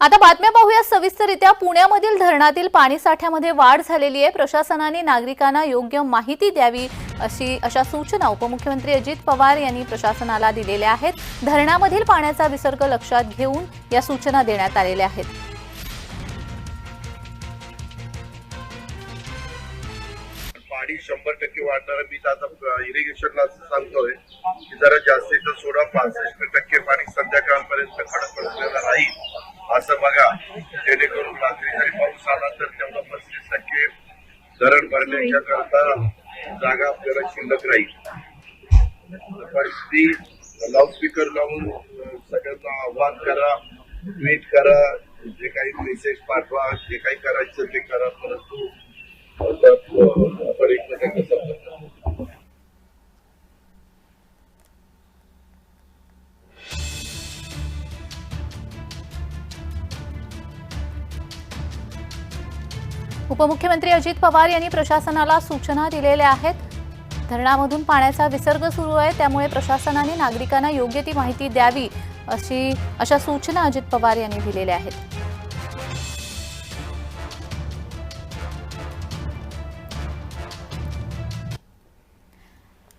आता बातम्या पाहूया. सविस्तरित्या पुण्यामधील धरणातील पाणी साठ्यामध्ये वाढ झालेली आहे. प्रशासनाने नागरिकांना योग्य माहिती द्यावी अशी अशा सूचना उपमुख्यमंत्री अजित पवार यांनी प्रशासनाला दिलेल्या आहेत. धरणामधील पाण्याचा विसर्ग लक्षात घेऊन या सूचना देण्यात आलेल्या आहेत. पाणी शंभर टक्के वाढणार मी आता इरिगेशनला सांगतोय की जरा जास्तीचं सोडा. पासष्ट टक्के पाणी संध्याकाळपर्यंत खडक राहील. असं बघा जेणेकरून रात्री जरी पाऊस आला तर तेवढं पस्तीस टक्के धरण भरण्याच्या करता जागा आपल्याला शिल्लक राहील. परिस्थिती लाऊडस्पीकर लावून सगळ्यांना आव्हान करा ट्विट करा जे काही मेसेज पाठवा जे काही करायचं ते करा परंतु उपमुख्यमंत्री अजित पवार यांनी प्रशासनाला सूचना दिलेल्या आहेत. धरणामधून पाण्याचा विसर्ग सुरू आहे त्यामुळे प्रशासनाने नागरिकांना योग्य ती माहिती द्यावी अशी अशा सूचना अजित पवार यांनी दिलेल्या आहेत.